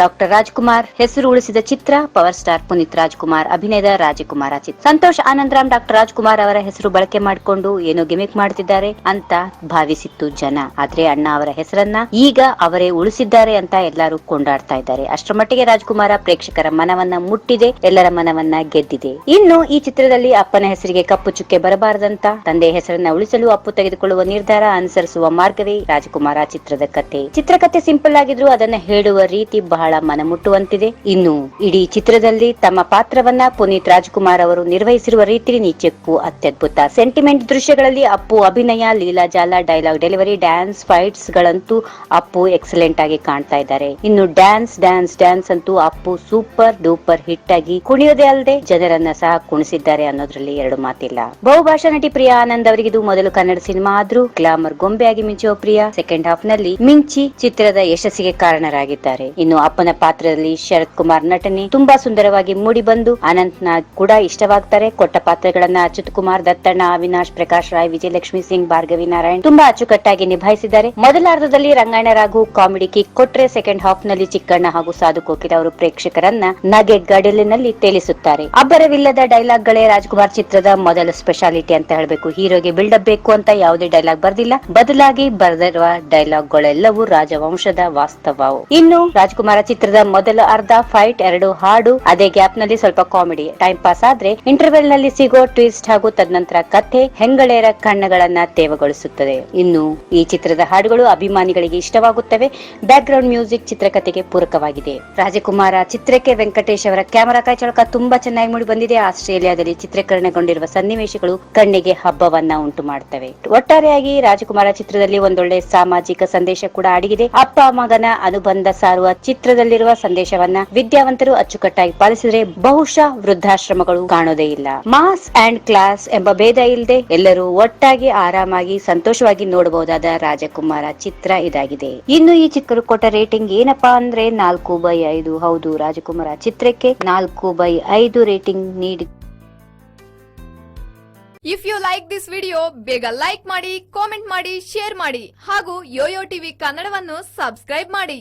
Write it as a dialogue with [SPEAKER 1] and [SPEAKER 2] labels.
[SPEAKER 1] Doctor Rajkumar, ಹೆಸರು ಉಳಿಸಿದ ಚಿತ್ರ, ಪವರ್ ಸ್ಟಾರ್ ಪುನೀತ್ ರಾಜ್ಕುಮಾರ್, ಅಭಿನಯದ ರಾಜಕುಮಾರ ಚಿತ್ರ. ಸಂತೋಷ್ ಆನಂದರಾಮ್ ಡಾಕ್ಟರ್ ರಾಜ್ಕುಮಾರ್ ಅವರ ಹೆಸರು ಬಳಕೆ ಮಾಡಿಕೊಂಡು ಏನೋ ಗಿಮಿಕ್ ಮಾಡ್ತಿದ್ದಾರೆ ಅಂತ ಭಾವಿಸಿತ್ತು ಜನ. ಆದ್ರೆ ಅಣ್ಣ ಅವರ ಹೆಸರನ್ನ ಈಗ ಅವರೇ ಉಳಿಸಿದ್ದಾರೆ ಅಂತ ಎಲ್ಲರೂ ಕೊಂಡಾಡ್ತಾ ಇದ್ದಾರೆ. ಅಷ್ಟರ ಮಟ್ಟಿಗೆ ರಾಜ್ಕುಮಾರ ಪ್ರೇಕ್ಷಕರ ಮನವನ್ನ ಮುಟ್ಟಿದೆ, ಎಲ್ಲರ ಮನವನ್ನ ಗೆದ್ದಿದೆ. ಇನ್ನು ಈ ಚಿತ್ರದಲ್ಲಿ ಅಪ್ಪನ ಹೆಸರಿಗೆ ಕಪ್ಪು ಚುಕ್ಕೆ ಬರಬಾರದಂತ, ತಂದೆ ಹೆಸರನ್ನ ಉಳಿಸಲು ಅಪ್ಪು ತೆಗೆದುಕೊಳ್ಳುವ ನಿರ್ಧಾರ ಅನುಸರಿಸುವ ಮಾರ್ಗವೇ ರಾಜಕುಮಾರ ಚಿತ್ರದ ಕತೆ. ಚಿತ್ರಕಥೆ ಸಿಂಪಲ್ ಆಗಿದ್ರು ಅದನ್ನ ಹೇಳುವ ರೀತಿ ಬಹಳ ಮನಮುಟ್ಟುವಂತಿದೆ. ಇನ್ನು ಇಡೀ ಚಿತ್ರದಲ್ಲಿ ತಮ್ಮ ಪಾತ್ರವನ್ನ ಪುನೀತ್ ರಾಜ್ಕುಮಾರ್ ಅವರು ನಿರ್ವಹಿಸಿರುವ ರೀತಿ ನಿಜಕ್ಕೂ ಅತ್ಯದ್ಭುತ. ಸೆಂಟಿಮೆಂಟ್ ದೃಶ್ಯಗಳಲ್ಲಿ ಅಪ್ಪು ಅಭಿನಯ, ಲೀಲಾ ಜಾಲ ಡೈಲಾಗ್ ಡೆಲಿವರಿ, ಡ್ಯಾನ್ಸ್ ಫೈಟ್ಸ್ ಗಳಂತೂ ಅಪ್ಪು ಎಕ್ಸಲೆಂಟ್ ಆಗಿ ಕಾಣ್ತಾ ಇದ್ದಾರೆ. ಇನ್ನು ಡ್ಯಾನ್ಸ್ ಡ್ಯಾನ್ಸ್ ಡ್ಯಾನ್ಸ್ ಅಂತೂ ಅಪ್ಪು ಸೂಪರ್ ಡೂಪರ್ ಹಿಟ್ ಆಗಿ ಕುಣಿಯೋದೇ ಅಲ್ಲದೆ ಜನರನ್ನ ಸಹ ಕುಣಿಸಿದ್ದಾರೆ ಅನ್ನೋದ್ರಲ್ಲಿ ಎರಡು ಮಾತಿಲ್ಲ. ಬಹುಭಾಷಾ ನಟಿ ಪ್ರಿಯಾ ಆನಂದ್ ಇದು ಮೊದಲು ಕನ್ನಡ ಸಿನಿಮಾ ಆದ್ರೂ ಗ್ಲಾಮರ್ ಗೊಂಬೆಯಾಗಿ ಮಿಂಚುವ ಪ್ರಿಯಾ, ಸೆಕೆಂಡ್ ಹಾಫ್ನಲ್ಲಿ ಮಿಂಚಿ ಚಿತ್ರದ ಯಶಸ್ಸಿಗೆ ಕಾರಣರಾಗಿದ್ದಾರೆ. ಇನ್ನು ಅಪ್ಪನ ಪಾತ್ರದಲ್ಲಿ ಶರತ್ ಕುಮಾರ್ ನಟನೆ ತುಂಬಾ ಸುಂದರವಾಗಿ ಮೂಡಿ ಬಂದು ಅನಂತ್ ನಾಗ್ ಕೂಡ ಇಷ್ಟವಾಗ್ತಾರೆ. ಕೊಟ್ಟ ಪಾತ್ರಗಳನ್ನ ಅಚ್ಯುತ್ ಕುಮಾರ್, ದತ್ತಣ್ಣ, ಅವಿನಾಶ್, ಪ್ರಕಾಶ್ ರಾಯ್, ವಿಜಯಲಕ್ಷ್ಮಿ ಸಿಂಗ್, ಭಾರ್ಗವಿ ನಾರಾಯಣ್ ತುಂಬಾ ಅಚ್ಚುಕಟ್ಟಾಗಿ ನಿಭಾಯಿಸಿದ್ದಾರೆ. ಮೊದಲಾರ್ಧದಲ್ಲಿ ರಂಗಾಯಣ ರಾಘು ಕಾಮಿಡಿ ಕಿಕ್ ಕೊಟ್ರೆ ಸೆಕೆಂಡ್ ಹಾಫ್ನಲ್ಲಿ ಚಿಕ್ಕಣ್ಣ ಹಾಗೂ ಸಾಧು ಕೋಕಿಲ ಅವರು ಪ್ರೇಕ್ಷಕರನ್ನ ನಗೆಟ್ ಗಡಲಿನಲ್ಲಿ ತೇಲಿಸುತ್ತಾರೆ. ಅಬ್ಬರವಿಲ್ಲದ ಡೈಲಾಗ್ ಗಳೇ ರಾಜ್ಕುಮಾರ್ ಚಿತ್ರದ ಮೊದಲ ಸ್ಪೆಷಾಲಿಟಿ ಅಂತ ಹೇಳಬೇಕು. ಹೀರೋಗೆ ಬಿಲ್ಡಪ್ ಬೇಕು ಅಂತ ಯಾವುದೇ ಡೈಲಾಗ್ ಬರ್ದಿಲ್ಲ. ಬದಲಾಗಿ ಬರೆದಿರುವ ಡೈಲಾಗ್ ಗಳೆಲ್ಲವೂ ರಾಜವಂಶದ ವಾಸ್ತವವು ಇನ್ನು ರಾಜ್ಕುಮಾರ ಚಿತ್ರದ ಮೊದಲ ಅರ್ಧ ಫೈಟ್ ಎರಡು ಹಾಡು, ಅದೇ ಗ್ಯಾಪ್ನಲ್ಲಿ ಸ್ವಲ್ಪ ಕಾಮಿಡಿ ಟೈಮ್ ಪಾಸ್ ಆದ್ರೆ ಇಂಟರ್ವೆಲ್ನಲ್ಲಿ ಸಿಗೋ ಟ್ವಿಸ್ಟ್ ಹಾಗೂ ತದನಂತರ ಕಥೆ ಹೆಂಗಳೆಯರ ಕಣ್ಣುಗಳನ್ನ ತೇವಗೊಳಿಸುತ್ತದೆ. ಇನ್ನು ಈ ಚಿತ್ರದ ಹಾಡುಗಳು ಅಭಿಮಾನಿಗಳಿಗೆ ಇಷ್ಟವಾಗುತ್ತವೆ. ಬ್ಯಾಕ್ ಗ್ರೌಂಡ್ ಮ್ಯೂಸಿಕ್ ಚಿತ್ರಕಥೆಗೆ ಪೂರಕವಾಗಿದೆ. ರಾಜಕುಮಾರ ಚಿತ್ರಕ್ಕೆ ವೆಂಕಟೇಶ್ ಅವರ ಕ್ಯಾಮರಾ ಕೈಚಳಕ ತುಂಬಾ ಚೆನ್ನಾಗಿ ಮೂಡಿ ಬಂದಿದೆ. ಆಸ್ಟ್ರೇಲಿಯಾದಲ್ಲಿ ಚಿತ್ರೀಕರಣಗೊಂಡಿರುವ ಸನ್ನಿವೇಶಗಳು ಕಣ್ಣಿಗೆ ಹಬ್ಬವನ್ನ ಉಂಟು ಮಾಡುತ್ತವೆ ಒಟ್ಟಾರೆಯಾಗಿ ರಾಜಕುಮಾರ ಚಿತ್ರದಲ್ಲಿ ಒಂದೊಳ್ಳೆ ಸಾಮಾಜಿಕ ಸಂದೇಶ ಕೂಡ ಅಡಗಿದೆ. ಅಪ್ಪ ಮಗನ ಅನುಬಂಧ ಸಾರುವ ಚಿತ್ರದಲ್ಲಿರುವ ಸಂದೇಶವನ್ನ ವಿದ್ಯಾವಂತರು ಅಚ್ಚುಕಟ್ಟಾಗಿ ಪಾಲಿಸಿದ್ರೆ ಬಹುಶಃ ವೃದ್ಧಾಶ್ರಮಗಳು ಕಾಣೋದೇ ಇಲ್ಲ. ಮಾಸ್ ಅಂಡ್ ಕ್ಲಾಸ್ ಎಂಬ ಭೇದ ಇಲ್ಲದೆ ಎಲ್ಲರೂ ಒಟ್ಟಾಗಿ ಆರಾಮಾಗಿ ಸಂತೋಷವಾಗಿ ನೋಡಬಹುದಾದ ರಾಜಕುಮಾರ ಚಿತ್ರ ಇದಾಗಿದೆ. ಇನ್ನು ಈ ಚಿತ್ರರು ಕೊಟ್ಟ ರೇಟಿಂಗ್ ಏನಪ್ಪಾ ಅಂದ್ರೆ ನಾಲ್ಕು ಬೈ ಐದು. ಹೌದು, ರಾಜಕುಮಾರ ಚಿತ್ರಕ್ಕೆ ನಾಲ್ಕು ಬೈ ಐದು ರೇಟಿಂಗ್ ನೀಡಿ
[SPEAKER 2] if you like this video ಬೇಗ ಲೈಕ್ ಮಾಡಿ ಕಾಮೆಂಟ್ ಮಾಡಿ ಶೇರ್ ಮಾಡಿ ಹಾಗೂ ಯೋಯೋ ಟಿವಿ ಕನ್ನಡವನ್ನು ಸಬ್ಸ್ಕ್ರೈಬ್ ಮಾಡಿ.